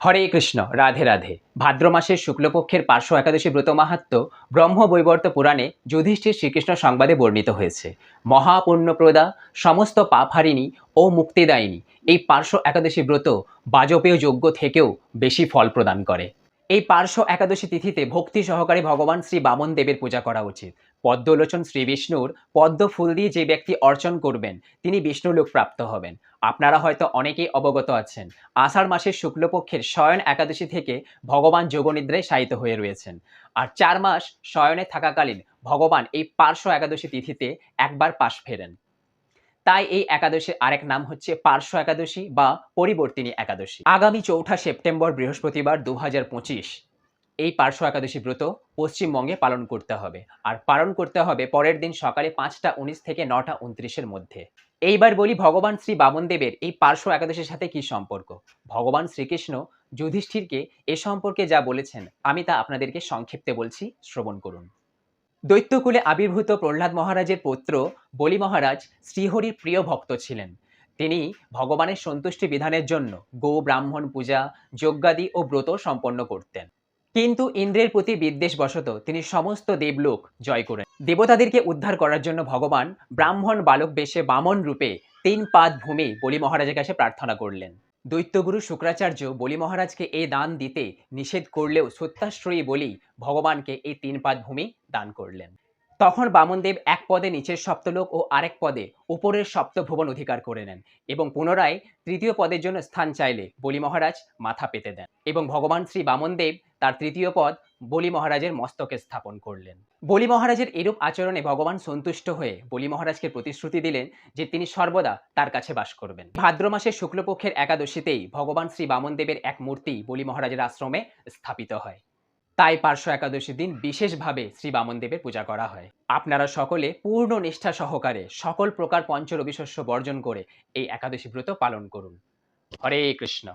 হরে কৃষ্ণ, রাধে রাধে। ভাদ্র মাসের শুক্লপক্ষের পার্শ্ব একাদশী ব্রত মাহাত্ম ব্রহ্ম বৈবর্ত পুরাণে যুধিষ্ঠির শ্রীকৃষ্ণ সংবাদে বর্ণিত হয়েছে। মহাপুণ্যপ্রদা, সমস্ত পাপহারিণী ও মুক্তিদায়িনী এই পার্শ্ব একাদশী ব্রত বাজপেয় যোগ্য থেকেও বেশি ফল প্রদান করে। এই পার্শ্ব একাদশী তিথিতে ভক্তি সহকারে ভগবান শ্রী বামন দেবের পূজা করা উচিত। পদ্মলোচন শ্রী বিষ্ণুর পদ্ম ফুল দিয়ে যে ব্যক্তি অর্চন করবেন, তিনি বিষ্ণুলোক প্রাপ্ত হবেন। আপনারা হয়তো অনেকেই অবগত আছেন, আষাঢ় মাসের শুক্লপক্ষের শয়ন একাদশী থেকে ভগবান যোগনিদ্রায় শায়িত হয়ে রয়েছেন। আর চার মাস শয়নে থাকাকালীন ভগবান এই পার্শ্ব একাদশী তিথিতে একবার পাশ ফেরেন। তাই এই একাদশীর আরেক নাম হচ্ছে পার্শ্ব একাদশী বা পরিবর্তিনী একাদশী। আগামী চৌঠা সেপ্টেম্বর বৃহস্পতিবার দু হাজার পঁচিশ, এই পার্শ্ব একাদশী ব্রত পশ্চিমবঙ্গে পালন করতে হবে। আর পালন করতে হবে পরের দিন সকালে পাঁচটা উনিশ থেকে নটা উনত্রিশের মধ্যে। এইবার বলি ভগবান শ্রী বামনদেবের এই পার্শ্ব একাদশীর সাথে কি সম্পর্ক? ভগবান শ্রীকৃষ্ণ যুধিষ্ঠিরকে এ সম্পর্কে যা বলেছেন, আমি তা আপনাদেরকে সংক্ষিপ্তে বলছি, শ্রবণ করুন। দৈত্যকুলে আবির্ভূত প্রহ্লাদ মহারাজের পুত্র বলি মহারাজ শ্রীহরির প্রিয় ভক্ত ছিলেন। তিনি ভগবানের সন্তুষ্টি বিধানের জন্য গো ব্রাহ্মণ পূজা, যজ্ঞাদি ও ব্রত সম্পন্ন করতেন। কিন্তু ইন্দ্রের প্রতি বিদ্বেষবশত তিনি সমস্ত দেবলোক জয় করেন। দেবতাদেরকে উদ্ধার করার জন্য ভগবান ব্রাহ্মণ বালক বেশে বামন রূপে তিন পাদ ভূমি বলি মহারাজের কাছে প্রার্থনা করলেন। দৈত্যগুরু শুক্রাচার্য বলি মহারাজকে এই দান দিতে নিষেধ করলেও সত্যাশ্রয়ী বলি ভগবানকে এই তিন পাদ ভূমি দান করলেন। তখন বামনদেব এক পদে নিচের সপ্তলোক ও আরেক পদে উপরের সপ্তভুবন অধিকার করে নেন এবং পুনরায় তৃতীয় পদের জন্য স্থান চাইলে বলি মহারাজ মাথা পেতে দেন এবং ভগবান শ্রী বামনদেব তার তৃতীয় পদ বলি মহারাজের মস্তকে স্থাপন করলেন। বলি মহারাজের এরূপ আচরণে ভগবান সন্তুষ্ট হয়ে বলি মহারাজকে প্রতিশ্রুতি দিলেন যে তিনি সর্বদা তার কাছে বাস করবেন। ভাদ্র মাসের শুক্লপক্ষের একাদশীতেই ভগবান শ্রী বামনদেবের এক মূর্তি বলি মহারাজের আশ্রমে স্থাপিত হয়। তাই পার্শ্ব একাদশী দিন বিশেষভাবে শ্রী বামনদেবের পূজা করা হয়। আপনারা সকলে পূর্ণ নিষ্ঠা সহকারে সকল প্রকার পঞ্চরবিশস্য বর্জন করে এই একাদশী ব্রত পালন করুন। হরে কৃষ্ণ।